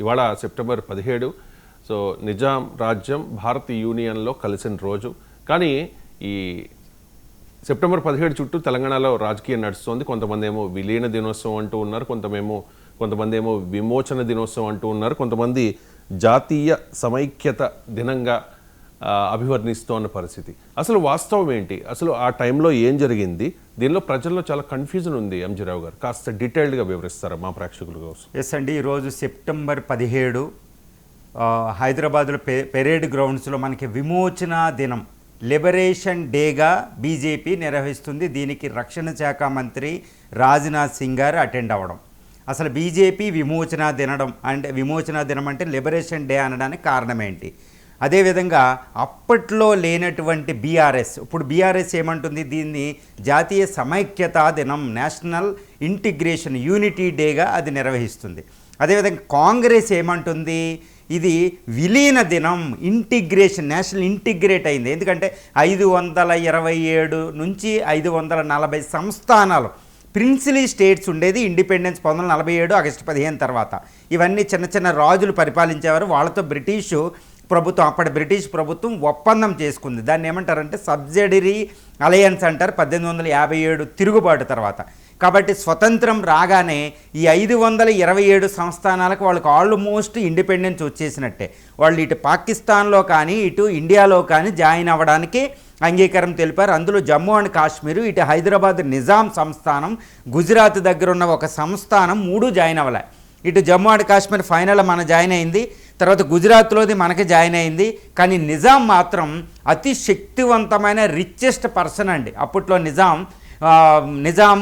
ఇవాళ సెప్టెంబర్ పదిహేడు. సో నిజాం రాజ్యం భారత యూనియన్లో కలిసిన రోజు. కానీ ఈ సెప్టెంబర్ పదిహేడు చుట్టూ తెలంగాణలో రాజకీయం నడుస్తుంది. కొంతమంది ఏమో విలీన దినోత్సవం అంటూ ఉన్నారు. కొంతమేమో కొంతమంది ఏమో విమోచన దినోత్సవం అంటూ ఉన్నారు. కొంతమంది జాతీయ సమైక్యత దినంగా అభివర్ణిస్తోన్న పరిస్థితి. అసలు వాస్తవం ఏంటి? అసలు ఆ టైంలో ఏం జరిగింది? దీనిలో ప్రజల్లో చాలా కన్ఫ్యూజన్ ఉంది ఎంజీరావు గారు. కాస్త డీటెయిల్డ్గా వివరిస్తారా మా ప్రేక్షకుల కోసం? ఎస్ అండి. ఈరోజు సెప్టెంబర్ పదిహేడు హైదరాబాద్లో పె పెరేడ్ గ్రౌండ్స్లో మనకి విమోచన దినం. లిబరేషన్ డేగా బీజేపీ నిర్వహిస్తుంది. దీనికి రక్షణ శాఖ మంత్రి రాజ్నాథ్ సింగ్ గారు అటెండ్ అవ్వడం. అసలు బీజేపీ విమోచన దినడం అంటే విమోచన దినం అంటే లిబరేషన్ డే అనడానికి కారణం ఏంటి? అదేవిధంగా అప్పట్లో లేనటువంటి బీఆర్ఎస్. ఇప్పుడు బీఆర్ఎస్ ఏమంటుంది? దీన్ని జాతీయ సమైక్యతా దినం నేషనల్ ఇంటిగ్రేషన్ యూనిటీ డేగా అది నిర్వహిస్తుంది. అదేవిధంగా కాంగ్రెస్ ఏమంటుంది? ఇది విలీన దినం ఇంటిగ్రేషన్ నేషనల్ ఇంటిగ్రేట్ అయింది. ఎందుకంటే ఐదు వందల ఇరవై ఏడు నుంచి ఐదు వందల నలభై సంస్థానాలు ప్రిన్సిలీ స్టేట్స్ ఉండేది ఇండిపెండెన్స్ పంతొమ్మిది వందల నలభై ఏడు ఆగస్టు పదిహేను తర్వాత. ఇవన్నీ చిన్న చిన్న రాజులు పరిపాలించేవారు. వాళ్ళతో బ్రిటిషు ప్రభుత్వం అప్పటి బ్రిటిష్ ప్రభుత్వం ఒప్పందం చేసుకుంది. దాన్ని ఏమంటారంటే సబ్సిడరీ అలయన్స్ అంటారు పద్దెనిమిది వందల యాభై ఏడు తిరుగుబాటు తర్వాత. కాబట్టి స్వతంత్రం రాగానే ఈ ఐదు వందల ఇరవై ఏడు సంస్థానాలకు వాళ్ళకి ఆల్మోస్ట్ ఇండిపెండెన్స్ వచ్చేసినట్టే. వాళ్ళు ఇటు పాకిస్తాన్లో కానీ ఇటు ఇండియాలో కానీ జాయిన్ అవ్వడానికి అంగీకారం తెలిపారు. అందులో జమ్మూ అండ్ కాశ్మీర్ ఇటు హైదరాబాద్ నిజాం సంస్థానం గుజరాత్ దగ్గర ఉన్న ఒక సంస్థానం మూడు జాయిన్ అవ్వలే. ఇటు జమ్మూ అండ్ కాశ్మీర్ ఫైనల్ మన జాయిన్ అయింది. తర్వాత గుజరాత్లోది మనకి జాయిన్ అయింది. కానీ నిజాం మాత్రం అతి శక్తివంతమైన రిచెస్ట్ పర్సన్ అండి. అప్పట్లో నిజాం నిజాం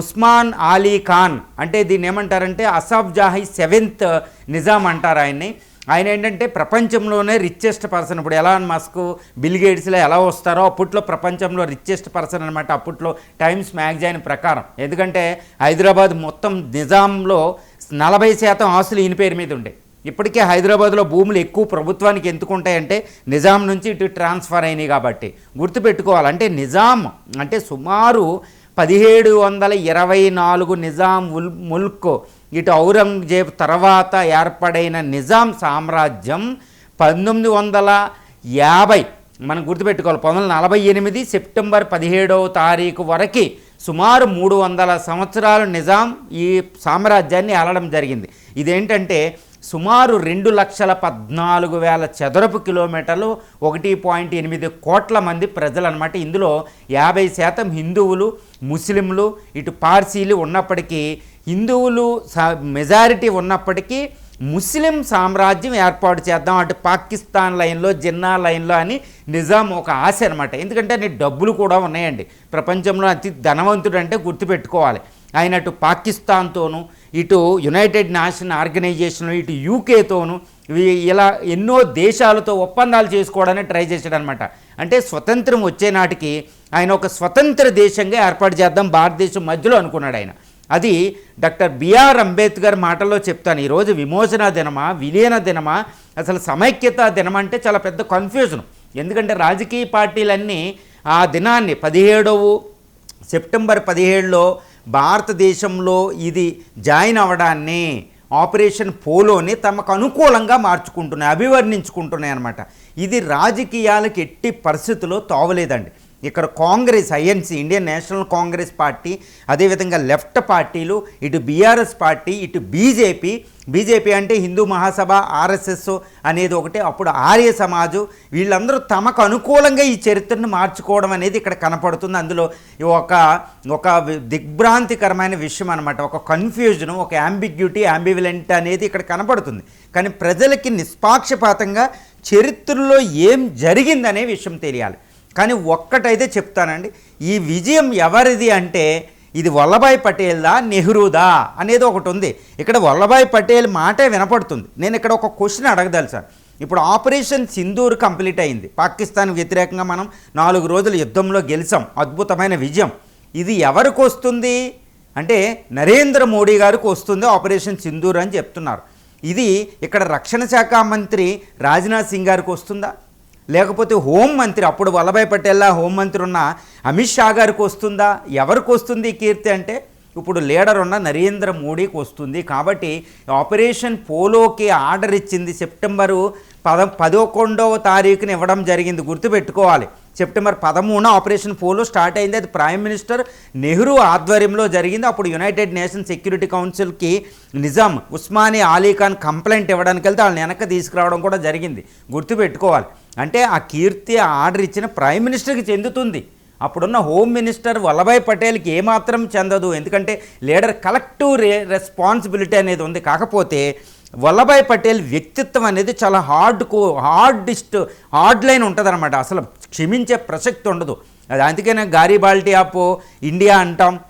ఉస్మాన్ అలీ ఖాన్. అంటే దీన్ని ఏమంటారంటే అసాఫ్ జాహీ సెవెంత్ నిజాం అంటారు ఆయన్ని. ఆయన ఏంటంటే ప్రపంచంలోనే రిచెస్ట్ పర్సన్ ఇప్పుడు ఎలాన్ మస్క్ బిల్ గేట్స్లో ఎలా వస్తారో అప్పట్లో ప్రపంచంలో రిచెస్ట్ పర్సన్ అనమాట అప్పట్లో టైమ్స్ మ్యాగజైన్ ప్రకారం. ఎందుకంటే హైదరాబాద్ మొత్తం నిజాంలో నలభై శాతం ఆస్తులు ఈయన పేరు మీద ఉండే. ఇప్పటికే హైదరాబాద్లో భూములు ఎక్కువ ప్రభుత్వానికి ఎందుకుంటాయంటే నిజాం నుంచి ఇటు ట్రాన్స్ఫర్ అయినాయి కాబట్టి. గుర్తుపెట్టుకోవాలి. అంటే నిజాం అంటే సుమారు పదిహేడు వందల ఇరవై నాలుగు నిజాం ఉల్ ముల్క్ ఇటు ఔరంగజేబ్ తర్వాత ఏర్పడైన నిజాం సామ్రాజ్యం పంతొమ్మిది వందల యాభై మనం గుర్తుపెట్టుకోవాలి. పంతొమ్మిది వందల నలభై ఎనిమిది సెప్టెంబర్ పదిహేడవ తారీఖు వరకు సుమారు మూడు వందల సంవత్సరాలు నిజాం ఈ సామ్రాజ్యాన్ని ఏలడం జరిగింది. ఇదేంటంటే సుమారు రెండు లక్షల పద్నాలుగు వేల చదరపు కిలోమీటర్లు ఒకటి పాయింట్ ఎనిమిది కోట్ల మంది ప్రజలు అనమాట ఇందులో యాభై శాతం హిందువులు ముస్లింలు ఇటు పార్సీలు ఉన్నప్పటికీ హిందువులు మెజారిటీ ఉన్నప్పటికీ ముస్లిం సామ్రాజ్యం ఏర్పాటు చేద్దాం అటు పాకిస్తాన్ లైన్లో జిన్నా లైన్లో అని నిజాం ఒక ఆశ అనమాట ఎందుకంటే అన్ని డబ్బులు కూడా ఉన్నాయండి. ప్రపంచంలో అతి ధనవంతుడు అంటే గుర్తుపెట్టుకోవాలి. ఆయన అటు పాకిస్తాన్తోనూ ఇటు యునైటెడ్ నేషన్ ఆర్గనైజేషన్ ఇటు యూకేతోనూ ఇవి ఇలా ఎన్నో దేశాలతో ఒప్పందాలు చేసుకోవడానికి ట్రై చేశాడనమాట అంటే స్వతంత్రం వచ్చే నాటికి ఆయన ఒక స్వతంత్ర దేశంగా ఏర్పాటు చేద్దాం భారతదేశం మధ్యలో అనుకున్నాడు ఆయన. అది డాక్టర్ బిఆర్ అంబేద్కర్ మాటల్లో చెప్తాను. ఈరోజు విమోచన దినమా విలీన దినమా అసలు సమైక్యత దినం అంటే చాలా పెద్ద కన్ఫ్యూజన్ ఎందుకంటే రాజకీయ పార్టీలన్నీ ఆ దినాన్ని పదిహేడవ సెప్టెంబర్ పదిహేడులో భారతదేశంలో ఇది జాయిన్ అవ్వడాన్ని ఆపరేషన్ పోలోని తమకు అనుకూలంగా మార్చుకుంటున్నాయి అభివర్ణించుకుంటున్నాయి అనమాట ఇది రాజకీయాలకు ఎట్టి పరిస్థితుల్లో తోవలేదండి. ఇక్కడ Congress INC Indian national Congress party అదేవిధంగా లెఫ్ట్ పార్టీలు ఇటు బీఆర్ఎస్ పార్టీ ఇటు బీజేపీ. బీజేపీ అంటే హిందూ మహాసభ ఆర్ఎస్ఎస్ అనేది ఒకటి. అప్పుడు ఆర్య సమాజు వీళ్ళందరూ తమకు అనుకూలంగా ఈ చరిత్రను మార్చుకోవడం అనేది ఇక్కడ కనపడుతుంది. అందులో ఈ ఒక ఒక దిగ్భ్రాంతికరమైన విషయం అనమాట ఒక కన్ఫ్యూజన్ ఒక యాంబిగ్యూటీ యాంబివిలెంట్ అనేది ఇక్కడ కనపడుతుంది. కానీ ప్రజలకి నిష్పాక్షపాతంగా చరిత్రలో ఏం జరిగిందనే విషయం తెలియాలి. కానీ ఒక్కటైతే చెప్తానండి ఈ విజయం ఎవరిది అంటే ఇది వల్లభాయ్ పటేల్దా నెహ్రూదా అనేది ఒకటి ఉంది. ఇక్కడ వల్లభాయ్ పటేల్ మాటే వినపడుతుంది. నేను ఇక్కడ ఒక క్వశ్చన్ అడగదలుసాను ఇప్పుడు ఆపరేషన్ సింధూర్ కంప్లీట్ అయింది. పాకిస్తాన్ వ్యతిరేకంగా మనం నాలుగు రోజుల యుద్ధంలో గెలిచాం. అద్భుతమైన విజయం. ఇది ఎవరికి వస్తుంది? అంటే నరేంద్ర మోడీ గారికి వస్తుంది ఆపరేషన్ సింధూర్ అని చెప్తున్నారు. ఇది ఇక్కడ రక్షణ శాఖ మంత్రి రాజ్నాథ్ సింగ్ గారికి వస్తుందా? లేకపోతే హోంమంత్రి అప్పుడు వల్లభాయ్ పటేల్లా హోంమంత్రి ఉన్న అమిత్ షా గారికి వస్తుందా? ఎవరికి వస్తుంది కీర్తి అంటే? ఇప్పుడు లీడర్ ఉన్న నరేంద్ర మోడీకి వస్తుంది. కాబట్టి ఆపరేషన్ పోలోకి ఆర్డర్ ఇచ్చింది సెప్టెంబరు పద పదకొండవ తారీఖున ఇవ్వడం జరిగింది. గుర్తుపెట్టుకోవాలి. సెప్టెంబర్ పదమూడున ఆపరేషన్ పోలో స్టార్ట్ అయింది. అది ప్రైమ్ మినిస్టర్ నెహ్రూ ఆధ్వర్యంలో జరిగింది. అప్పుడు యునైటెడ్ నేషన్ సెక్యూరిటీ కౌన్సిల్కి నిజాం ఉస్మాని అలీ ఖాన్ కంప్లైంట్ ఇవ్వడానికి వెళ్తే వాళ్ళని వెనక్కి తీసుకురావడం కూడా జరిగింది. గుర్తుపెట్టుకోవాలి. అంటే ఆ కీర్తి ఆర్డర్ ఇచ్చిన ప్రైమ్ మినిస్టర్కి చెందుతుంది. అప్పుడున్న హోమ్ మినిస్టర్ వల్లభాయ్ పటేల్కి ఏమాత్రం చెందదు. ఎందుకంటే లీడర్ కలెక్టివ్ రెస్పాన్సిబిలిటీ అనేది ఉంది. కాకపోతే వల్లభాయ్ పటేల్ వ్యక్తిత్వం అనేది చాలా hard core hardest hard line ఉంటుంది అసలు క్షమించే ప్రసక్తి ఉండదు. అది అందుకనే గారిబాల్టీ ఆఫ్ ఇండియా అంటాం.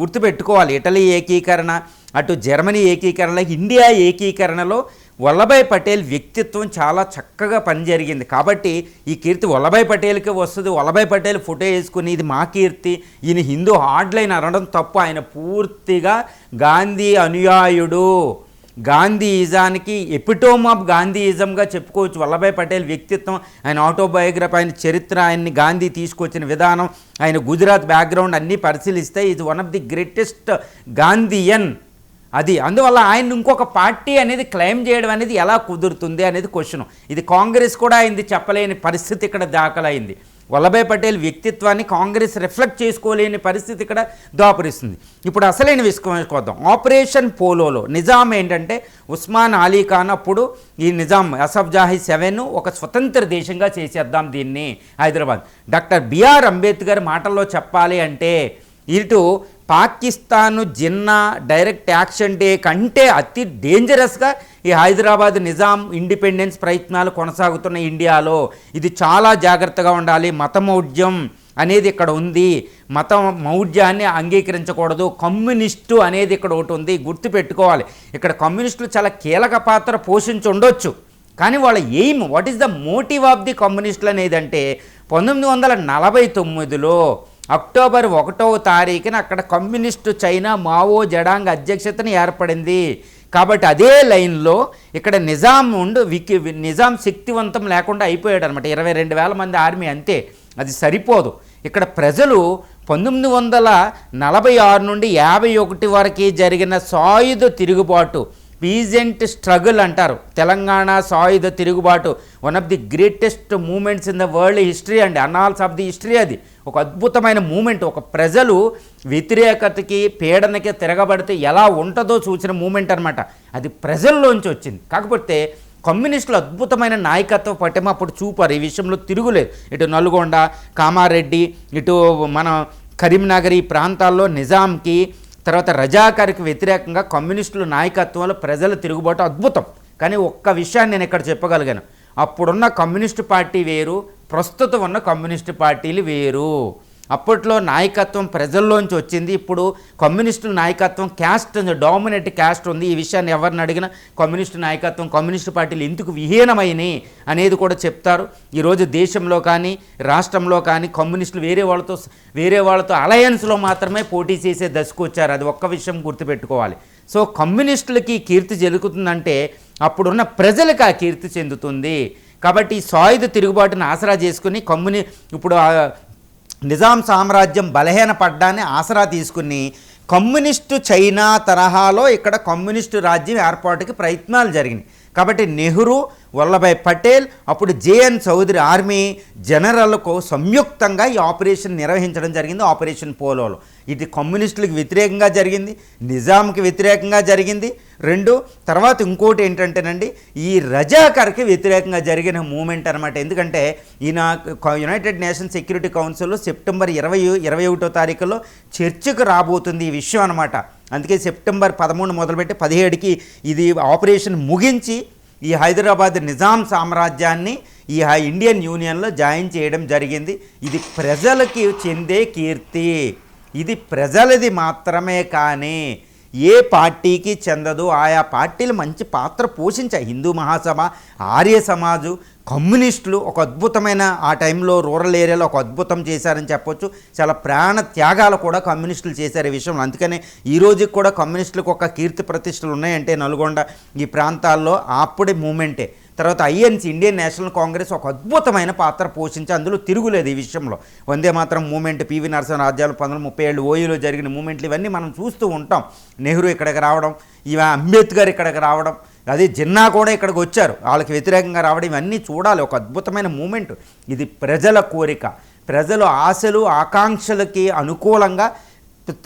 గుర్తుపెట్టుకోవాలి. ఇటలీ ఏకీకరణ అటు జర్మనీ ఏకీకరణ ఇండియా ఏకీకరణలో వల్లభాయ్ పటేల్ వ్యక్తిత్వం చాలా చక్కగా పని జరిగింది కాబట్టి ఈ కీర్తి వల్లభాయ్ పటేల్కి వస్తుంది. వల్లభాయ్ పటేల్ ఫోటో వేసుకుని ఇది మా కీర్తి. ఈయన హిందూ హార్డ్ లైన్ అనడం తప్పు. ఆయన పూర్తిగా గాంధీ అనుయాయుడు. గాంధీయిజానికి ఎపిటోమ్ ఆఫ్ గాంధీయిజంగా చెప్పుకోవచ్చు. వల్లభాయ్ పటేల్ వ్యక్తిత్వం ఆయన ఆటోబయోగ్రఫీ ఆయన చరిత్ర ఆయన్ని గాంధీ తీసుకొచ్చిన విధానం ఆయన గుజరాత్ బ్యాక్గ్రౌండ్ అన్నీ పరిశీలిస్తే ఇది one of the greatest Gandhian. అది అందువల్ల ఆయన ఇంకొక పార్టీ అనేది క్లెయిమ్ చేయడం అనేది ఎలా కుదురుతుంది అనేది క్వశ్చన్ ఇది కాంగ్రెస్ కూడా అయింది చెప్పలేని పరిస్థితి ఇక్కడ దాఖలైంది. వల్లభాయ్ పటేల్ వ్యక్తిత్వాన్ని కాంగ్రెస్ రిఫ్లెక్ట్ చేసుకోలేని పరిస్థితి ఇక్కడ దాపురిస్తుంది. ఇప్పుడు అసలైన విసుకోద్దాం ఆపరేషన్ పోలోలో నిజాం ఏంటంటే ఉస్మాన్ అలీ ఖాన్ అప్పుడు ఈ నిజాం అసఫ్ జాహీ సెవెన్ ఒక స్వతంత్ర దేశంగా చేసేద్దాం దీన్ని హైదరాబాద్. డాక్టర్ బిఆర్ అంబేద్కర్ మాటల్లో చెప్పాలి అంటే ఇటు Pakistan Jinnah direct action day కంటే అతి డేంజరస్గా ఈ హైదరాబాద్ నిజాం ఇండిపెండెన్స్ ప్రయత్నాలు కొనసాగుతున్న ఇండియాలో. ఇది చాలా జాగ్రత్తగా ఉండాలి. మతమౌఢ్యం అనేది ఇక్కడ ఉంది. మత మౌఢ్యాన్ని అంగీకరించకూడదు. కమ్యూనిస్టు అనేది ఇక్కడ ఒకటి ఉంది. గుర్తుపెట్టుకోవాలి. ఇక్కడ కమ్యూనిస్టులు చాలా కీలక పాత్ర పోషించి ఉండొచ్చు. కానీ వాళ్ళ aim what is the motive of the కమ్యూనిస్టులు అనేది అంటే పంతొమ్మిది వందల నలభై తొమ్మిదిలో అక్టోబర్ ఒకటవ తారీఖున అక్కడ కమ్యూనిస్టు చైనా మావో జడాంగ్ అధ్యక్షతన ఏర్పడింది. కాబట్టి అదే లైన్లో ఇక్కడ నిజాం ఉండు వికి నిజాం శక్తివంతం లేకుండా అయిపోయాడు అనమాట ఇరవై రెండు వేల మంది ఆర్మీ అంతే. అది సరిపోదు. ఇక్కడ ప్రజలు పంతొమ్మిది వందల నలభై ఆరు నుండి యాభై ఒకటి వరకు జరిగిన సాయుధ తిరుగుబాటు పీజెంట్ స్ట్రగుల్ అంటారు. తెలంగాణ సాయుధ తిరుగుబాటు one of the greatest moments in the world history అండి. అనాల్స్ ఆఫ్ ది హిస్టరీ అది. ఒక అద్భుతమైన మూమెంట్ ఒక ప్రజలు వ్యతిరేకతకి పీడనకి తిరగబడితే ఎలా ఉంటుందో చూసిన మూమెంట్ అనమాట అది ప్రజల్లోంచి వచ్చింది. కాకపోతే కమ్యూనిస్టులు అద్భుతమైన నాయకత్వ పట్టేమో అప్పుడు చూపారు. ఈ విషయంలో తిరుగులేదు. ఇటు నల్గొండ కామారెడ్డి ఇటు మన కరీంనగర్ ఈ ప్రాంతాల్లో నిజాంకి తర్వాత రజాకారికి వ్యతిరేకంగా కమ్యూనిస్టుల నాయకత్వంలో ప్రజల తిరుగుబాటు అద్భుతం. కానీ ఒక్క విషయాన్ని నేను ఇక్కడ చెప్పగలిగాను. అప్పుడున్న కమ్యూనిస్టు పార్టీ వేరు ప్రస్తుతం ఉన్న కమ్యూనిస్టు పార్టీలు వేరు. అప్పట్లో నాయకత్వం ప్రజల్లోంచి వచ్చింది. ఇప్పుడు కమ్యూనిస్టు నాయకత్వం క్యాస్ట్ డామినేట్ క్యాస్ట్ ఉంది. ఈ విషయాన్ని ఎవరిని అడిగినా కమ్యూనిస్టు నాయకత్వం కమ్యూనిస్టు పార్టీలు ఎందుకు విహీనమైనవి అనేది కూడా చెప్తారు. ఈరోజు దేశంలో కానీ రాష్ట్రంలో కానీ కమ్యూనిస్టులు వేరే వాళ్ళతో వేరే వాళ్ళతో అలయన్స్లో మాత్రమే పోటీ చేసే దశకు వచ్చారు. అది ఒక్క విషయం గుర్తుపెట్టుకోవాలి. సో కమ్యూనిస్టులకి కీర్తి జరుగుతుందంటే అప్పుడున్న ప్రజలకు ఆ కీర్తి చెందుతుంది. కాబట్టి ఈ సాయుధ తిరుగుబాటును ఆసరా చేసుకుని కమ్యూని ఇప్పుడు నిజాం సామ్రాజ్యం బలహీనపడ్డాన్ని ఆసరా తీసుకుని కమ్యూనిస్టు చైనా తరహాలో ఇక్కడ కమ్యూనిస్టు రాజ్యం ఏర్పాటుకి ప్రయత్నాలు జరిగినాయి. కాబట్టి నెహ్రూ వల్లభాయ్ పటేల్ అప్పుడు జేఎన్ చౌదరి ఆర్మీ జనరల్కు సంయుక్తంగా ఈ ఆపరేషన్ నిర్వహించడం జరిగింది ఆపరేషన్ పోలోలో. ఇది కమ్యూనిస్టులకు వ్యతిరేకంగా జరిగింది నిజాంకి వ్యతిరేకంగా జరిగింది. రెండు తర్వాత ఇంకోటి ఏంటంటేనండి ఈ రజాకర్కి వ్యతిరేకంగా జరిగిన మూమెంట్ అనమాట ఎందుకంటే ఈయన united nation security council September ఇరవై ఇరవై ఒకటో తారీఖులో చర్చకు రాబోతుంది ఈ విషయం అనమాట అందుకే సెప్టెంబర్ పదమూడు మొదలుపెట్టి పదిహేడుకి ఇది ఆపరేషన్ ముగించి ఈ హైదరాబాద్ నిజాం సామ్రాజ్యాన్ని ఈ హై- ఇండియన్ యూనియన్లో జాయిన్ చేయడం జరిగింది. ఇది ప్రజలకి చెందే కీర్తి. ఇది ప్రజలది మాత్రమే కానీ ఏ పార్టీకి చెందదు ఆయా పార్టీలు మంచి పాత్ర పోషించాయి. హిందూ మహాసభ ఆర్య సమాజు కమ్యూనిస్టులు ఒక అద్భుతమైన ఆ టైంలో రూరల్ ఏరియాలో ఒక అద్భుతం చేశారని చెప్పొచ్చు. చాలా ప్రాణ త్యాగాలు కూడా కమ్యూనిస్టులు చేశారు ఈ విషయంలో. అందుకనే ఈ రోజుకి కూడా కమ్యూనిస్టులకు ఒక కీర్తి ప్రతిష్టలు ఉన్నాయంటే నల్గొండ ఈ ప్రాంతాల్లో అప్పుడే మూమెంటే. తర్వాత ఐఎన్సి ఇండియన్ నేషనల్ కాంగ్రెస్ ఒక అద్భుతమైన పాత్ర పోషించి అందులో తిరుగులేదు ఈ విషయంలో. వందే మాత్రం మూమెంట్ పివి నరసింహ రాజ్యాలు పంతొమ్మిది ముప్పై ఏళ్ళు ఓయూలో జరిగిన మూమెంట్లు ఇవన్నీ మనం చూస్తూ ఉంటాం. నెహ్రూ ఇక్కడికి రావడం ఇవ అంబేద్కర్ ఇక్కడికి రావడం అదే జిన్నా కూడా ఇక్కడికి వచ్చారు. వాళ్ళకి వ్యతిరేకంగా రావడం ఇవన్నీ చూడాలి. ఒక అద్భుతమైన మూమెంట్. ఇది ప్రజల కోరిక. ప్రజల ఆశలు ఆకాంక్షలకి అనుకూలంగా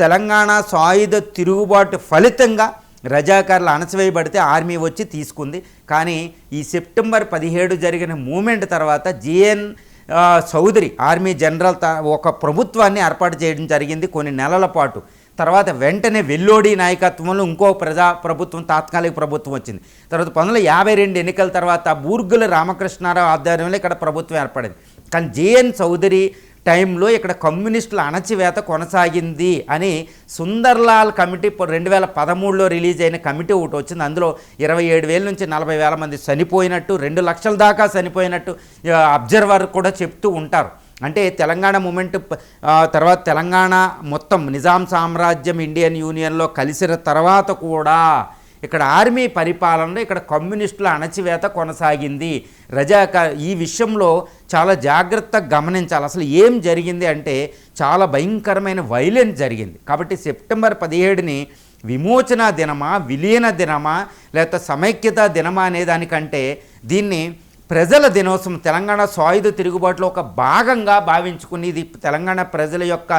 తెలంగాణ సాయుధ తిరుగుబాటు ఫలితంగా రజాకారులు అణచివేయబడితే ఆర్మీ వచ్చి తీసుకుంది. కానీ ఈ సెప్టెంబర్ పదిహేడు జరిగిన మూమెంట్ తర్వాత జిఎన్ చౌదరి ఆర్మీ జనరల్ త- ఒక ప్రభుత్వాన్ని ఏర్పాటు చేయడం జరిగింది కొన్ని నెలల పాటు. తర్వాత వెంటనే వెల్లోడి నాయకత్వంలో ఇంకో ప్రజా ప్రభుత్వం తాత్కాలిక ప్రభుత్వం వచ్చింది. తర్వాత పంతొమ్మిది యాభై రెండు ఎన్నికల తర్వాత బూర్గుల రామకృష్ణారావు ఆధ్వర్యంలో ఇక్కడ ప్రభుత్వం ఏర్పడింది. కానీ జేఎన్ చౌదరి టైంలో ఇక్కడ కమ్యూనిస్టుల అణచివేత కొనసాగింది అని సుందర్లాల్ కమిటీ రెండు వేల పదమూడులో రిలీజ్ అయిన కమిటీ ఒకటి వచ్చింది. అందులో ఇరవై ఏడు వేల నుంచి నలభై వేల మంది చనిపోయినట్టు రెండు లక్షల దాకా చనిపోయినట్టు అబ్జర్వర్ కూడా చెప్తూ ఉంటారు. అంటే తెలంగాణ మూమెంట్ తర్వాత తెలంగాణ మొత్తం నిజాం సామ్రాజ్యం ఇండియన్ యూనియన్లో కలిసిన తర్వాత కూడా ఇక్కడ ఆర్మీ పరిపాలనలో ఇక్కడ కమ్యూనిస్టుల అణచివేత కొనసాగింది. రజాక ఈ విషయంలో చాలా జాగ్రత్తగా గమనించాలి. అసలు ఏం జరిగింది అంటే చాలా భయంకరమైన వైలెన్స్ జరిగింది. కాబట్టి సెప్టెంబర్ పదిహేడుని విమోచన దినమా విలీన దినమా లేకపోతే సమైక్యత దినమా అనే దానికంటే దీన్ని ప్రజల దినోత్సవం తెలంగాణ సాయుధ తిరుగుబాటులో ఒక భాగంగా భావించుకుని ఇది తెలంగాణ ప్రజల యొక్క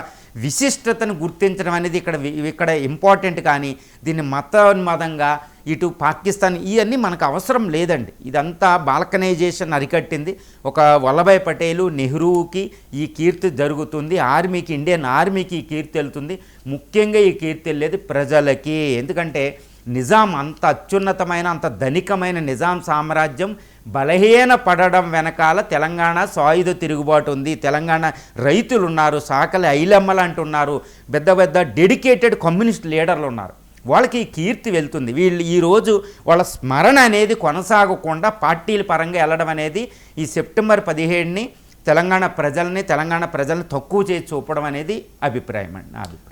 విశిష్టతను గుర్తించడం అనేది ఇక్కడ ఇక్కడ ఇంపార్టెంట్ కానీ దీన్ని మతోన్మదంగా ఇటు పాకిస్తాన్ ఇవన్నీ మనకు అవసరం లేదండి. ఇదంతా బాల్కనైజేషన్ అరికట్టింది. ఒక వల్లభాయ్ పటేలు నెహ్రూకి ఈ కీర్తి జరుగుతుంది. ఆర్మీకి ఇండియన్ ఆర్మీకి ఈ కీర్తి వెళ్తుంది. ముఖ్యంగా ఈ కీర్తి వెళ్ళేది ప్రజలకి. ఎందుకంటే నిజాం అంత అత్యున్నతమైన అంత ధనికమైన నిజాం సామ్రాజ్యం బలహీన పడడం వెనకాల తెలంగాణ సాయుధ తిరుగుబాటు ఉంది. తెలంగాణ రైతులు ఉన్నారు సాకలి ఐలమ్మలు అంటున్నారు. పెద్ద పెద్ద డెడికేటెడ్ కమ్యూనిస్ట్ లీడర్లు ఉన్నారు. వాళ్ళకి ఈ కీర్తి వెళ్తుంది. వీళ్ళు ఈరోజు వాళ్ళ స్మరణ అనేది కొనసాగకుండా పార్టీల పరంగా వెళ్ళడం అనేది ఈ సెప్టెంబర్ పదిహేడుని తెలంగాణ ప్రజల్ని తెలంగాణ ప్రజల్ని తక్కువ చేసి చూపడం అనేది అభిప్రాయం అండి నా అభిప్రాయం.